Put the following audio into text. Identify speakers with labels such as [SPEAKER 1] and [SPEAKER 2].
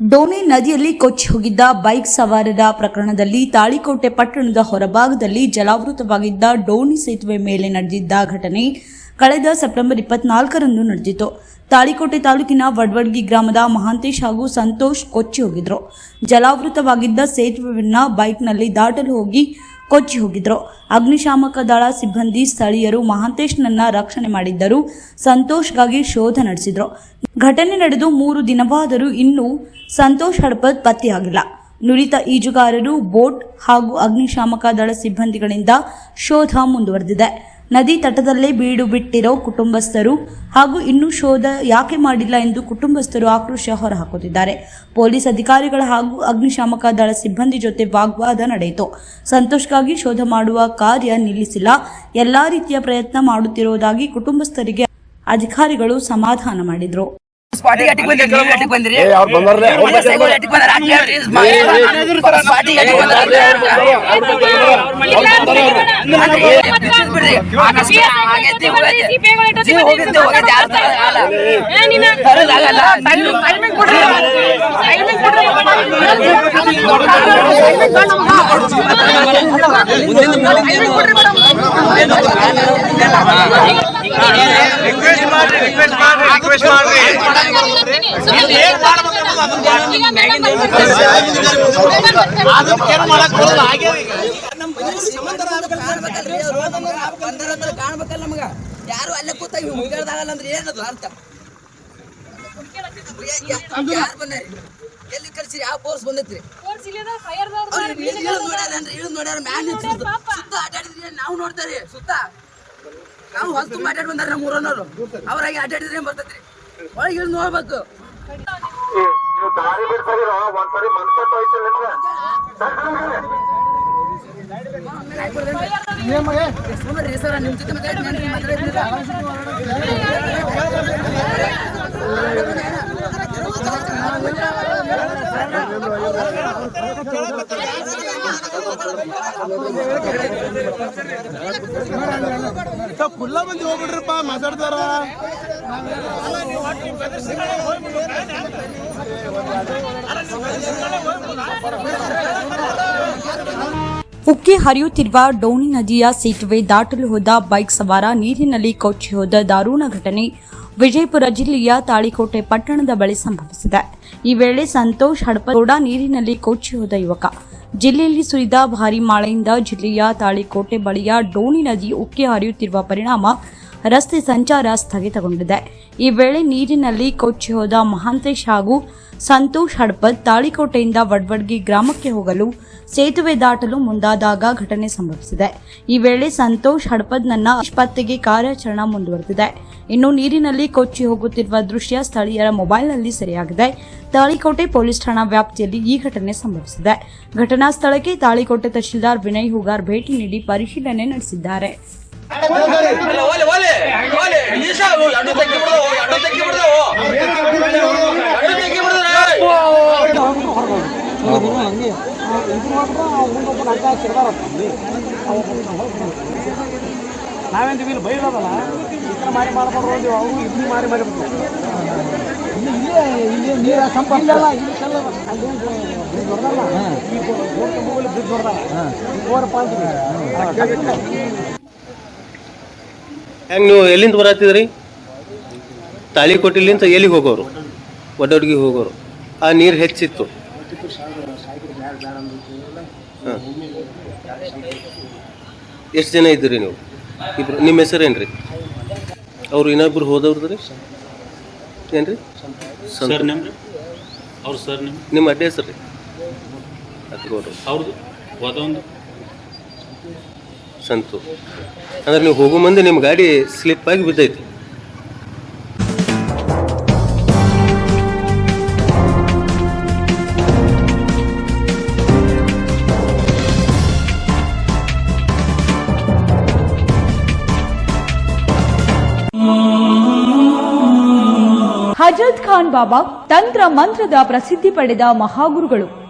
[SPEAKER 1] ಡೋಣಿ ನದಿಯಲ್ಲಿ ಕೊಚ್ಚಿ ಹೋಗಿದ್ದ ಬೈಕ್ ಸವಾರರ ಪ್ರಕರಣದಲ್ಲಿ ತಾಳಿಕೋಟೆ ಪಟ್ಟಣದ ಹೊರಭಾಗದಲ್ಲಿ ಜಲಾವೃತವಾಗಿದ್ದ ಡೋಣಿ ಸೇತುವೆ ಮೇಲೆ ನಡೆದಿದ್ದ ಘಟನೆ ಕಳೆದ ಸೆಪ್ಟೆಂಬರ್ ಇಪ್ಪತ್ನಾಲ್ಕರಂದು ನಡೆದಿತ್ತು. ತಾಳಿಕೋಟೆ ತಾಲೂಕಿನ ವಡ್ವಡ್ಗಿ ಗ್ರಾಮದ ಮಹಾಂತೇಶ್ ಹಾಗೂ ಸಂತೋಷ್ ಕೊಚ್ಚಿ ಹೋಗಿದ್ರು. ಜಲಾವೃತವಾಗಿದ್ದ ಸೇತುವೆಯನ್ನ ಬೈಕ್ನಲ್ಲಿ ದಾಟಲು ಹೋಗಿ ಕೊಚ್ಚಿ ಹೋಗಿದ್ರು. ಅಗ್ನಿಶಾಮಕ ದಳ ಸಿಬ್ಬಂದಿ, ಸ್ಥಳೀಯರು ಮಹಾಂತೇಶ್ನನ್ನ ರಕ್ಷಣೆ ಮಾಡಿದ್ದರು ಸಂತೋಷ್ಗಾಗಿ ಶೋಧ ನಡೆಸಿದ್ರು. ಘಟನೆ ನಡೆದು ಮೂರು ದಿನವಾದರೂ ಇನ್ನೂ ಸಂತೋಷ್ ಹಡಪದ್ ಪತ್ತೆಯಾಗಿಲ್ಲ. ನುರಿತ ಈಜುಗಾರರು, ಬೋಟ್ ಹಾಗೂ ಅಗ್ನಿಶಾಮಕ ದಳ ಸಿಬ್ಬಂದಿಗಳಿಂದ ಶೋಧ ಮುಂದುವರೆದಿದೆ. ನದಿ ತಟದಲ್ಲೇ ಬೀಡು ಬಿಟ್ಟಿರೋ ಕುಟುಂಬಸ್ಥರು ಹಾಗೂ ಇನ್ನೂ ಶೋಧ ಯಾಕೆ ಮಾಡಿಲ್ಲ ಎಂದು ಕುಟುಂಬಸ್ಥರು ಆಕ್ರೋಶ ಹೊರಹಾಕುತ್ತಿದ್ದಾರೆ. ಪೊಲೀಸ್ ಅಧಿಕಾರಿಗಳ ಹಾಗೂ ಅಗ್ನಿಶಾಮಕ ದಳ ಸಿಬ್ಬಂದಿ ಜೊತೆ ವಾಗ್ವಾದ ನಡೆಯಿತು. ಸಂತೋಷ್ಗಾಗಿ ಶೋಧ ಮಾಡುವ ಕಾರ್ಯ ನಿಲ್ಲಿಸಿಲ್ಲ. ಎಲ್ಲಾ ರೀತಿಯ ಪ್ರಯತ್ನ ಮಾಡುತ್ತಿರುವುದಾಗಿ ಕುಟುಂಬಸ್ಥರಿಗೆ ಅಧಿಕಾರಿಗಳು ಸಮಾಧಾನ ಮಾಡಿದರು.
[SPEAKER 2] ಸ್ಪಾಟಿಗೆ ಅಟ್ಟಿಗೆ ಬಂದ್ರಿ ನೀವು ಅಟ್ಟಿಗೆ ಬಂದ್ರಿ
[SPEAKER 3] ಏ, ಅವ್ರ್ ಬಂದಾರ್ಲೆ, ಅವ್ರ್
[SPEAKER 2] ಎಲ್ಲ ಸೈಗಳು ಅಟ್ಟಿಗೆ ಬಂದಾರ ಅಟ್ಟಿ ಹೇಳ್ರಿ, ಸ್ಮಾ- ಸ್ಪಾಟಿಗೆ ಅಟ್ಟಿಗೆ ಬಂದಾರ ಬಿಡ್ರಿ ಅಕಸ್ಮಾತ್ ಆಗೈತಿ ಹೋಗೈತಿ ಜೀವ ಹೋಗಿದ್ದೆ ಹೋಗೈತಿ ಯಾರ್ ತರ ಆಗಲ್ಲ ತರೋದಾಗಲ್ಲ
[SPEAKER 4] ರಿಕ್ವೆಸ್ಟ್ ಮಾಡ್ರಿ ರಿಕ್ವೆಸ್ಟ್ ಮಾಡ್ರಿ
[SPEAKER 2] ಕಾಣ್ಬೇಕಲ್ಲ ನಮಗ ಯಾರು ಅಲ್ಲೇ ಕೂತ ಮುಗಿದಾಗಲ್ಲ ಅಂದ್ರೆ ಏನದು ಅಂತ ಯಾರು ಬಂದ್ರಿ ಎಲ್ಲಿ ಕಳ್ಸಿರಿ ಯಾವ ಫೋರ್ಸ್ ಬಂದೈತ್ರಿ ಇಳಿದ್ ನೋಡ್ಯಾರನ್ರಿ, ಇಳಿದ್ ನೋಡ್ಯಾರ ಮ್ಯಾಲ ಸುತ್ತ ಅಡ್ಡಾಡಿದ್ರಿ ನಾವು ನೋಡ್ತಾರಿ ಸುತ್ತ ನಾವು ಹೊತ್ತು ಮಾತಾಡಿ ಬಂದಾರ ನಮ್ಮ ಊರನ್ನೋರು ಅವ್ರಾಗಿ ಅಡ್ಡಾಡಿದ್ರೆ ಬರ್ತೈತ್ರಿ? ಒಳಗೆ ಇಳಿದ್ ನೋಡ್ಬೇಕು.
[SPEAKER 3] ನೀವು ದಾರಿ ಬಿಡ್ತಾಗಿರೋ ಒಂದ್ಸರಿ ಮನ್ಸತ್ ಹೋಯ್ತು ನಿಮ್ಗೆ
[SPEAKER 2] ಸುಮ್ಮನೆ ಸರ್ ನಿಮ್ ಜೊತೆ ಮಾತಾಡ್ತೀನಿ ಮಾತಾಡ್ತೀರಾ
[SPEAKER 4] ಫುಲ್ಲ ಮಂದಿ ಹೋಗ್ಬಿಡ್ರಪ್ಪ ಮಾತಾಡ್ತಾರ
[SPEAKER 1] ಉಕ್ಕಿ ಹರಿಯುತ್ತಿರುವ ಡೋಣಿ ನದಿಯ ಸೇತುವೆ ದಾಟಲು ಹೋದ ಬೈಕ್ ಸವಾರ ನೀರಿನಲ್ಲಿ ಕೊಚ್ಚಿ ಹೋದ ದಾರುಣ ಘಟನೆ ವಿಜಯಪುರ ಜಿಲ್ಲೆಯ ತಾಳಿಕೋಟೆ ಪಟ್ಟಣದ ಬಳಿ ಸಂಭವಿಸಿದೆ. ಈ ವೇಳೆ ಸಂತೋಷ್ ಹಡಪಗೌಡ ನೀರಿನಲ್ಲಿ ಕೊಚ್ಚಿ ಹೋದ ಯುವಕ. ಜಿಲ್ಲೆಯಲ್ಲಿ ಸುರಿದ ಭಾರೀ ಮಳೆಯಿಂದ ಜಿಲ್ಲೆಯ ತಾಳಿಕೋಟೆ ಬಳಿಯ ಡೋಣಿ ನದಿ ಉಕ್ಕಿ ಹರಿಯುತ್ತಿರುವ ಪರಿಣಾಮ ರಸ್ತೆ ಸಂಚಾರ ಸ್ಥಗಿತಗೊಂಡಿದೆ. ಈ ವೇಳೆ ನೀರಿನಲ್ಲಿ ಕೊಚ್ಚಿ ಹೋದ ಮಹಾಂತೇಶ್ ಹಾಗೂ ಸಂತೋಷ್ ಹಡ್ಪದ್ ತಾಳಿಕೋಟೆಯಿಂದ ವಡ್ವಡ್ಗಿ ಗ್ರಾಮಕ್ಕೆ ಹೋಗಲು ಸೇತುವೆ ದಾಟಲು ಮುಂದಾದಾಗ ಘಟನೆ ಸಂಭವಿಸಿದೆ. ಈ ವೇಳೆ ಸಂತೋಷ್ ಹಡ್ಪದ್ನನ್ನ ಆಸ್ಪತ್ರೆಗೆ ಕಾರ್ಯಾಚರಣೆ ಮುಂದುವರೆದಿದೆ. ಇನ್ನು ನೀರಿನಲ್ಲಿ ಕೊಚ್ಚಿ ಹೋಗುತ್ತಿರುವ ದೃಶ್ಯ ಸ್ಥಳೀಯರ ಮೊಬೈಲ್ನಲ್ಲಿ ಸೆರೆಯಾಗಿದೆ. ತಾಳಿಕೋಟೆ ಪೊಲೀಸ್ ಠಾಣಾ ವ್ಯಾಪ್ತಿಯಲ್ಲಿ ಈ ಘಟನೆ ಸಂಭವಿಸಿದೆ. ಘಟನಾ ಸ್ಥಳಕ್ಕೆ ತಾಳಿಕೋಟೆ ತಹಶೀಲ್ದಾರ್ ವಿನಯ್ ಹುಗಾರ್ ಭೇಟಿ ನೀಡಿ ಪರಿಶೀಲನೆ ನಡೆಸಿದ್ದಾರೆ.
[SPEAKER 2] ಓಲೆ ಓಲೆ ಓಲೆ ಈಶಾ ಅಡ್ಡು ತೆಕ್ಕಿ ಬಿಡೋ ತೆಕ್ಕಿ ಬಿಡೋ ಅಡ್ಡು ತೆಕ್ಕಿ
[SPEAKER 4] ಇಲ್ಲಿ ಬೈರೋದಲ್ಲ ಈ ಥರ ಮಾರಿ ಅಂತೀವಿ ಅವರು ಇಲ್ಲಿ ಮಾರಿ ಮಾಡಿ ಇಲ್ಲಿ ಇಲ್ಲೇ ಸಂಪ ಇಲ್ಲ ಇಲ್ಲಿ ಬ್ರಿಡ್ಜ್ ಹೊಡೆದಲ್ಲ ಈ ಬೋರ್ ಕಂಬಗಳಲ್ಲಿ ಬ್ರಿಡ್ಜ್ ಹೊಡೆದಲ್ಲ
[SPEAKER 5] ಹೆಂಗೆ ನೀವು ಎಲ್ಲಿಂದ ಬರತ್ತಿದ್ರಿ ತಾಳಿಕೋಟಿಲಿಂದ ಎಲ್ಲಿಗೆ ಹೋಗೋರು? ಒಡ್ಡೊಡ್ಗಿಗೆ ಹೋಗೋರು. ಆ ನೀರು ಹೆಚ್ಚಿತ್ತು. ಹಾಂ. ಎಷ್ಟು ಜನ ಇದ್ದೀರಿ ನೀವು? ಇಬ್ರು. ನಿಮ್ಮ ಹೆಸರೇನು ರೀ ಅವ್ರು ಇನ್ನೊಬ್ರು ಹೋದವ್ರದ್ದು ರೀ ಏನು ರೀ
[SPEAKER 6] ಸರ್ ನೇಮ್ ರೀ ಅವ್ರ ಸರ್ ನಿಮ್ಮ
[SPEAKER 5] ನಿಮ್ಮ ಅಡ್ಡ ಹೆಸರು ರೀ ಹೌದು
[SPEAKER 6] ಅವ್ರದ್ದು ಹೋದೊಂದು
[SPEAKER 5] ಸಂತು. ಅಂದ್ರೆ ನೀವು ಹೋಗೋ ಮುಂದೆ ನಿಮ್ಮ ಗಾಡಿ ಸ್ಲಿಪ್ ಆಗಿ ಬಿದ್ದೈತಿ.
[SPEAKER 1] ಹಜರತ್ ಖಾನ್ ಬಾಬಾ ತಂತ್ರ ಮಂತ್ರದ ಪ್ರಸಿದ್ಧಿ ಪಡೆದ ಮಹಾಗುರುಗಳು.